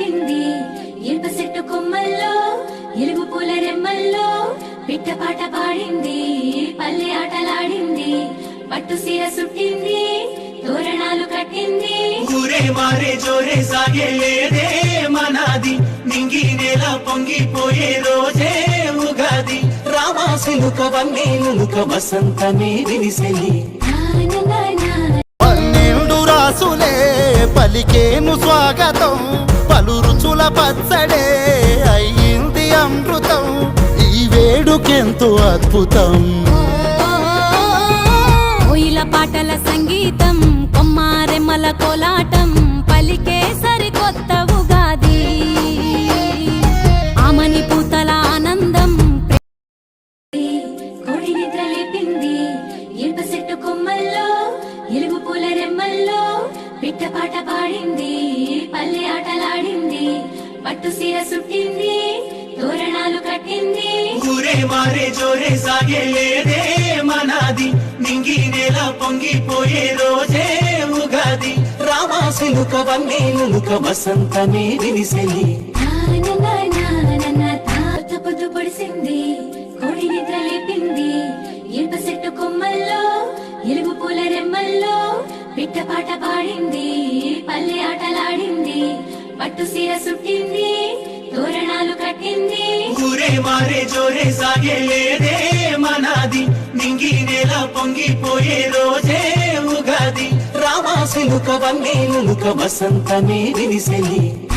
లేపింది ఇనుప చెట్టు కొమ్మల్లో ఎలుగు పూల రెమ్మల్లో పిట్ట పాట పాడింది. పల్లె ఆటలాడింది. పట్టు సీర సుట్టింది. తోరణాలు కట్టింది. ఊరే మారే జోరే సాగే లేదే మనాది. నింగి నేల పొంగిపోయే రోజే ఉగాది. రామాసిలుక వన్నేలుక వసంతమే విరిసెలి. పన్నెండు రాసులే పలికేను స్వాగతం. పచ్చడే అయ్యింది అమృతం. ఈ వేడుకెంతో అద్భుతం. కోయిల పాటల సంగీతం కొమ్మారెమ్మల కోలాటం పలికే సరికొత్త ఉగాది. ఆమని పూతల ఆనందం కోడి నిద్ర లేపింది. ఇనుప చెట్టు కొమ్మల్లో ఎలుగు పూల రెమ్మల్లో పిట్ట పాట పాడింది. పల్లె ఆటలాడింది పట్టు సీర సుట్టింది తోరణాలు కట్టింది. ఊరే మారే జోరే సాగే లేదే మనాది. నింగి నేల పొంగిపోయే రోజే ఉగాది. రామాసిలుక వన్నేలుక వసంతమే విరిసెలి నాననానా తాత పొద్దు పొడిసింది. కోడి నిద్ర లేపింది. ఇనుప చెట్టు కొమ్మల్లో ఎలుగు పూల రెమ్మల్లో పిట్ట పాట పాడింది. పల్లె ఆటలాడింది. పట్టు సీర సుట్టింది తోరణాలు కట్టింది. గురే మారే జోరే సాగే లేదే మనాది. నింగి నేల పొంగిపోయే రోజే ఉగాది. రామాసిలుక వన్నేలుక వసంతమే విరిసెలి.